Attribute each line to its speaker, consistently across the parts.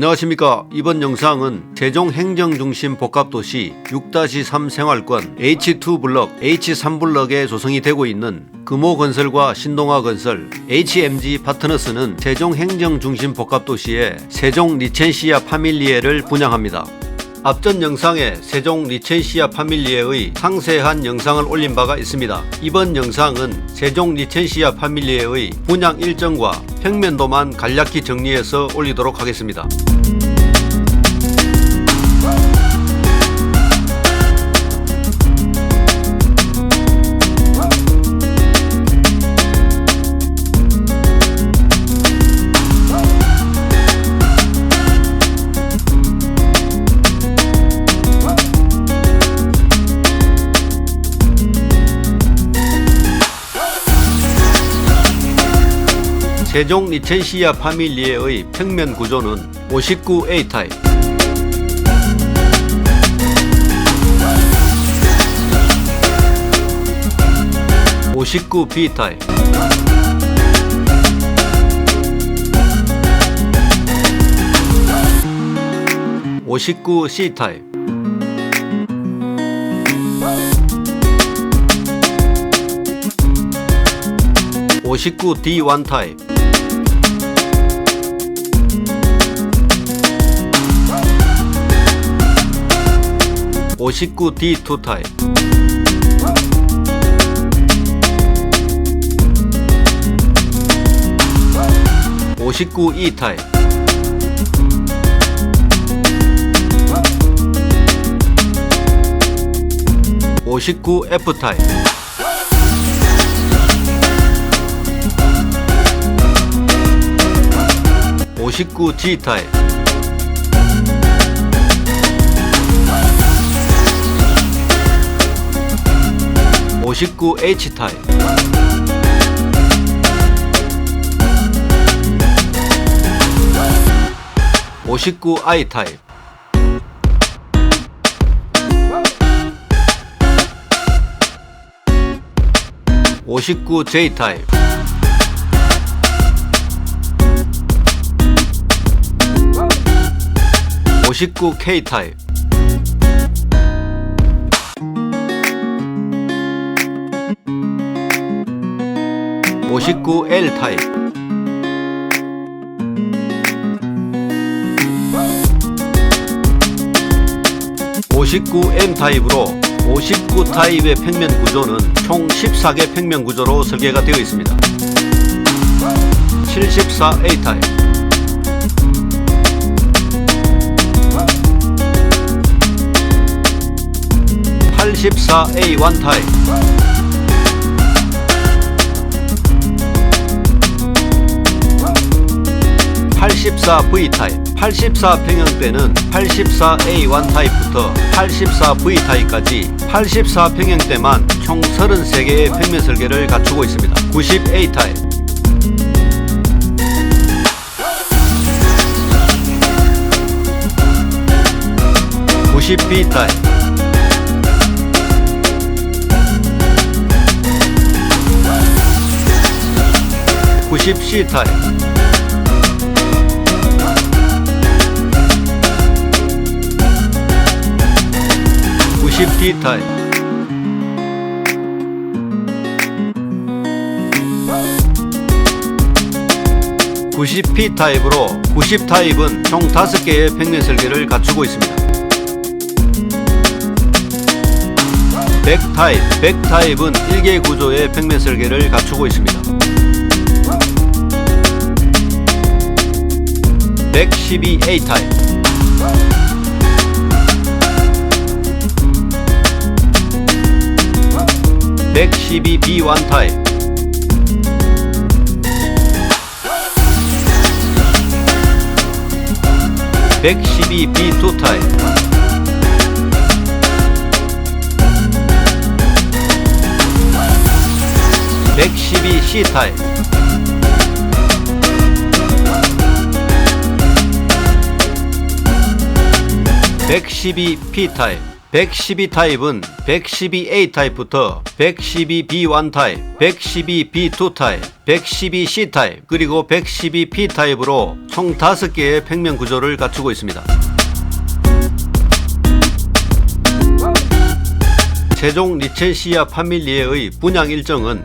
Speaker 1: 안녕하십니까 이번 영상은 세종 행정중심 복합도시 6-3 생활권 H2 블럭, H3 블럭에 조성이 되고 있는 금호건설과 신동아건설, HMG 파트너스는 세종 행정중심 복합도시에 세종 리첸시아 파밀리에를 분양합니다. 앞전 영상에 세종 리첸시아 파밀리에의 상세한 영상을 올린 바가 있습니다. 이번 영상은 세종 리첸시아 파밀리에의 분양 일정과 평면도만 간략히 정리해서 올리도록 하겠습니다. 세종 리첸시아 파밀리에의 평면 구조는 59A 타입, (59) B 타입, (59) C 타입, 59 D1 타입, 59 D2 타입, 59 E 타입, 59 F 타입, 59 G 타입, 59 H 타입, 59 I 타입, 59 J 타입, 59 K 타입, 59 L 타입, 59 M 타입으로 59 타입의 평면 구조는 총 14개 평면 구조로 설계가 되어 있습니다. 74 A 타입, 84 A1 타입, 84V 타입. 84평형대는 84A1 타입부터 84V 타입까지 84평형대만 총 33개의 평면 설계를 갖추고 있습니다. 90A 타입. 90B 타입. 90C 타입 90D 타입 90P 타입으로 90 타입은 총 5개의 평면 설계를 갖추고 있습니다. 100 타입, 100 타입은 1개 구조의 평면 설계를 갖추고 있습니다. 112A 타입 112B1 타입 112B2 타입 112C 타입 112P 타입 112 타입은 112A 타입부터 112B1 타입, 112B2 타입, 112C 타입, 그리고 112P 타입으로 총 5개의 평면 구조를 갖추고 있습니다. 최종 리첸시아 파밀리에의 분양 일정은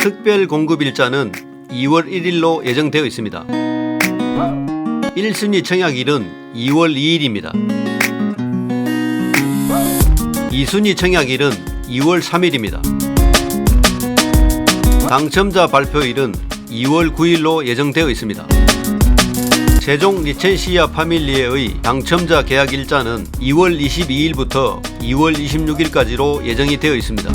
Speaker 1: 특별 공급 일자는 2월 1일로 예정되어 있습니다. 1순위 청약일은 2월 2일입니다. 2순위 청약일은 2월 3일입니다. 당첨자 발표일은 2월 9일로 예정되어 있습니다. 최종 리첸시아 파밀리에의 당첨자 계약 일자는 2월 22일부터 2월 26일까지로 예정이 되어 있습니다.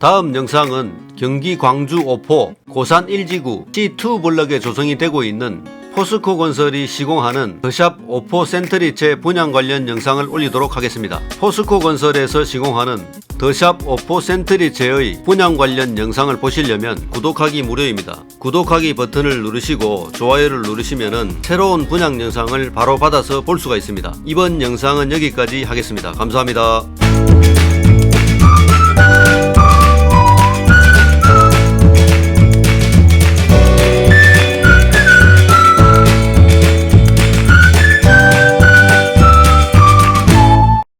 Speaker 1: 다음 영상은 경기 광주 오포 고산 1지구 C2 블럭에 조성이 되고 있는 포스코 건설이 시공하는 더샵 오포 센트리체 분양 관련 영상을 올리도록 하겠습니다. 포스코 건설에서 시공하는 더샵 오포 센트리체의 분양 관련 영상을 보시려면 구독하기 무료입니다. 구독하기 버튼을 누르시고 좋아요를 누르시면 새로운 분양 영상을 바로 받아서 볼 수가 있습니다. 이번 영상은 여기까지 하겠습니다. 감사합니다.